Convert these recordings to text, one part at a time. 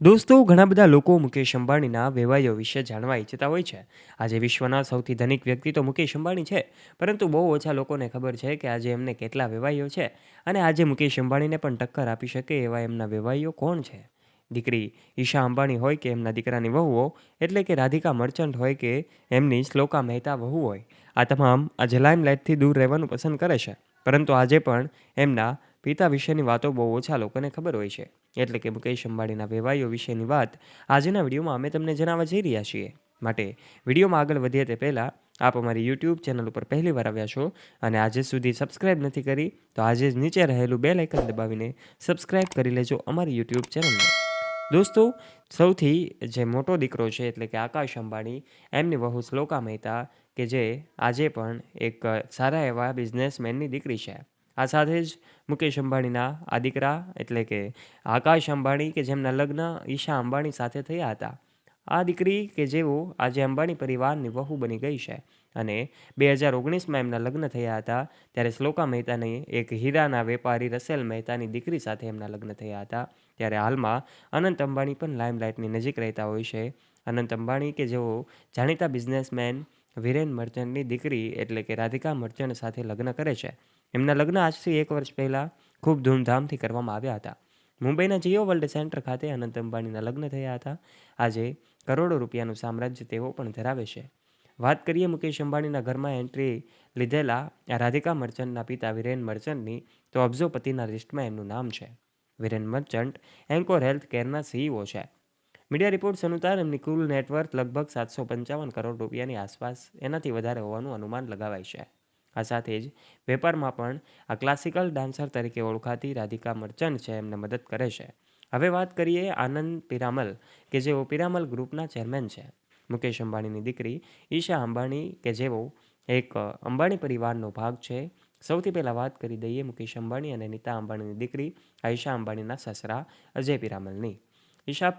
દોસ્તો, ઘણા બધા લોકો મુકેશ અંબાણીના વેવાઈઓ વિશે જાણવા ઈચ્છતા હોય છે. આજે વિશ્વના સૌથી ધનિક વ્યક્તિ તો મુકેશ અંબાણી છે, પરંતુ બહુ ઓછા લોકોને ખબર છે કે આજે એમને કેટલા વેવાઈઓ છે અને આજે મુકેશ અંબાણીને પણ ટક્કર આપી શકે એવા એમના વેવાઈઓ કોણ છે? દીકરી ઈશા અંબાણી હોય કે એમના દીકરાની વહુઓ, એટલે કે રાધિકા મર્ચન્ટ હોય કે એમની શ્લોકા મહેતા વહુ હોય. આ તમામ આજે લાઇમલાઇટથી દૂર રહેવાનું પસંદ કરે છે, પરંતુ આજે પણ એમના પિતા વિશેની વાતો બહુ ઓછા લોકોને ખબર હોય છે. એટલે કે મુકેશ અંબાણીના વેવાઈઓ વિશેની વાત આજના વિડીયોમાં અમે તમને જણાવવા જઈ રહ્યા છીએ. માટે વિડીયોમાં આગળ વધીએ તે પહેલાં આપ અમારી યુટ્યુબ ચેનલ ઉપર પહેલી વાર આવ્યા છો અને આજે સુધી સબસ્ક્રાઇબ નથી કરી, તો આજે જ નીચે રહેલું બે લાઇકન દબાવીને સબસ્ક્રાઇબ કરી લેજો અમારી યુટ્યુબ ચેનલને. દોસ્તો, સૌથી જે મોટો દીકરો છે, એટલે કે આકાશ અંબાણી, એમની વહુ શ્લોકા મહેતા, કે જે આજે પણ એક સારા એવા બિઝનેસમેનની દીકરી છે. આ સાથે જ મુકેશ અંબાણીના આ દીકરા એટલે કે આકાશ અંબાણી કે જેમના લગ્ન ઈશા અંબાણી સાથે થયા હતા. આ દીકરી કે જેઓ આજે અંબાણી પરિવારની વહુ બની ગઈ છે અને બે હજાર ઓગણીસમાં એમના લગ્ન થયા હતા ત્યારે શ્લોકા મહેતાની એક હીરાના વેપારી રસેલ મહેતાની દીકરી સાથે એમના લગ્ન થયા હતા. ત્યારે હાલમાં અનંત અંબાણી પણ લાઇમલાઇટની નજીક રહેતા હોય છે. અનંત અંબાણી કે જેઓ જાણીતા બિઝનેસમેન વિરેન મર્ચન્ટની દીકરી એટલે કે રાધિકા મર્ચન્ટ સાથે લગ્ન કરે છે. એમના લગ્ન આજથી એક વર્ષ પહેલાં ખૂબ ધૂમધામથી કરવામાં આવ્યા હતા. મુંબઈના જીઓ વર્લ્ડ સેન્ટર ખાતે અનંત અંબાણીના લગ્ન થયા હતા. આજે કરોડો રૂપિયાનું સામ્રાજ્ય તેઓ પણ ધરાવે છે. વાત કરીએ મુકેશ અંબાણીના ઘરમાં એન્ટ્રી લીધેલા રાધિકા મર્ચન્ટના પિતા વિરેન મર્ચન્ટની, તો અબજોપતિના લિસ્ટમાં એમનું નામ છે. વિરેન મર્ચન્ટ એન્કોર હેલ્થ કેરના સીઈઓ છે. મીડિયા રિપોર્ટ્સ અનુસાર એમની કુલ નેટવર્થ લગભગ સાતસો પંચાવન કરોડ રૂપિયાની આસપાસ એનાથી વધારે હોવાનું અનુમાન લગાવાય છે. આ સાથે જ વેપારમાં પણ આ ક્લાસિકલ ડાન્સર તરીકે ઓળખાતી રાધિકા મર્ચન્ટ છે, એમને મદદ કરે છે. હવે વાત કરીએ આનંદ પિરામલ, કે જેઓ પિરામલ ગ્રુપના ચેરમેન છે. મુકેશ અંબાણીની દીકરી ઈશા અંબાણી, કે જેઓ એક અંબાણી પરિવારનો ભાગ છે. સૌથી પહેલાં વાત કરી દઈએ મુકેશ અંબાણી અને નીતા અંબાણીની દીકરી આયશા અંબાણીના સસરા અજય પિરામલની. ઈશા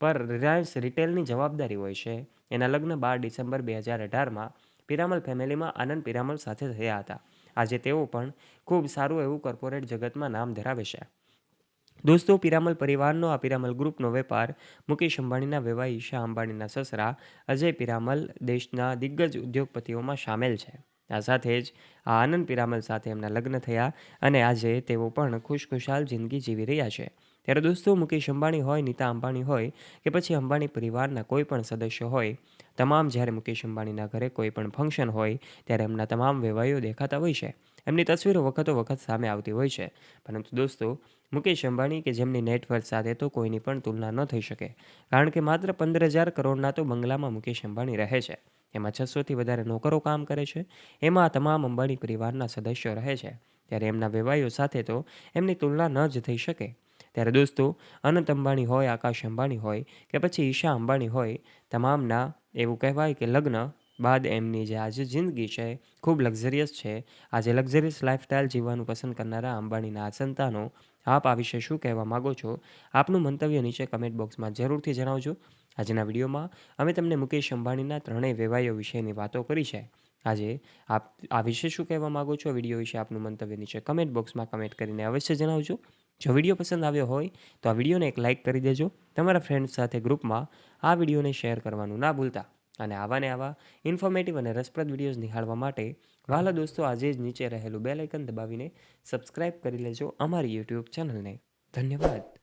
પર રિલાયન્સ રિટેલની જવાબદારી હોય છે. એના લગ્ન બાર ડિસેમ્બર બે હજાર અઢારમાં પિરામલ ફેમિલીમાં આનંદ પિરામલ સાથે થયા હતા. આજે તેઓ પણ ખૂબ સારું એવું કોર્પોરેટ જગતમાં નામ ધરાવે છે. દોસ્તો, પિરામલ પરિવારનો આ પિરામલ ગ્રુપનો વેપાર મુકેશ અંબાણીના વેવાઈ ઈશા અંબાણીના સસરા, અજય પિરામલ દેશના દિગ્ગજ ઉદ્યોગપતિઓમાં સામેલ છે. આ સાથે જ આ આનંદ પિરામલ સાથે એમના લગ્ન થયા અને આજે તેઓ પણ ખુશખુશાલ જિંદગી જીવી રહ્યા છે. ત્યારે દોસ્તો મુકેશ અંબાણી હોય, નીતા અંબાણી હોય કે પછી અંબાણી પરિવારના કોઈ પણ સદસ્ય હોય, તમામ જ્યારે મુકેશ અંબાણીના ઘરે કોઈ પણ ફંક્શન હોય ત્યારે એમના તમામ વેવાઈઓ દેખાતા હોય છે. એમની તસવીરો વખતો વખત સામે આવતી હોય છે. પરંતુ દોસ્તો, મુકેશ અંબાણી કે જેમની નેટવર્થ સાથે તો કોઈની પણ તુલના ન થઈ શકે, કારણ કે માત્ર પંદર હજાર કરોડના તો બંગલામાં મુકેશ અંબાણી રહે છે. એમાં છસોથી વધારે નોકરો કામ કરે છે. એમાં તમામ અંબાણી પરિવારના સદસ્યો રહે છે. ત્યારે એમના વેવાઈઓ સાથે તો એમની તુલના ન જ થઈ શકે. ત્યારે દોસ્તો, અનંત અંબાણી હોય, આકાશ અંબાણી હોય કે પછી ઈશા અંબાણી હોય, તમામના એવું કહેવાય કે લગ્ન બાદ એમની જે આજે જિંદગી છે ખૂબ લક્ઝરિયસ છે. આજે લક્ઝરિયસ લાઇફસ્ટાઇલ જીવવાનું પસંદ કરનારા અંબાણીના આ સંતાનો, આપ આ વિશે શું કહેવા માગો છો? આપનું મંતવ્ય નીચે કમેન્ટ બોક્સમાં જરૂરથી જણાવજો. આજના વિડીયોમાં અમે તમને મુકેશ અંબાણીના ત્રણેય વેવાઈઓ વિશેની વાતો કરી છે. આજે આપ, આ વિશે શું કહેવા માગો છો? વીડિયો વિશે આપનું મંતવ્ય નીચે કમેન્ટ બોક્સમાં કમેન્ટ કરીને અવશ્ય જણાવજો. જો વીડિયો પસંદ આવ્યો હોય, તો આ વિડીયોને એક લાઇક કરી દેજો. તમારા ફ્રેન્ડ્સ સાથે ગ્રુપમાં આ વિડીયોને શેર કરવાનું ના ભૂલતા. અને આવા ને આવા ઇન્ફોર્મેટિવ અને રસપ્રદ વિડીયોઝ નિહાળવા માટે વાલા દોસ્તો આજે જ નીચે રહેલું બે આઇકન દબાવીને સબસ્ક્રાઇબ કરી લેજો અમારી યુટ્યુબ ચેનલને ધન્યવાદ.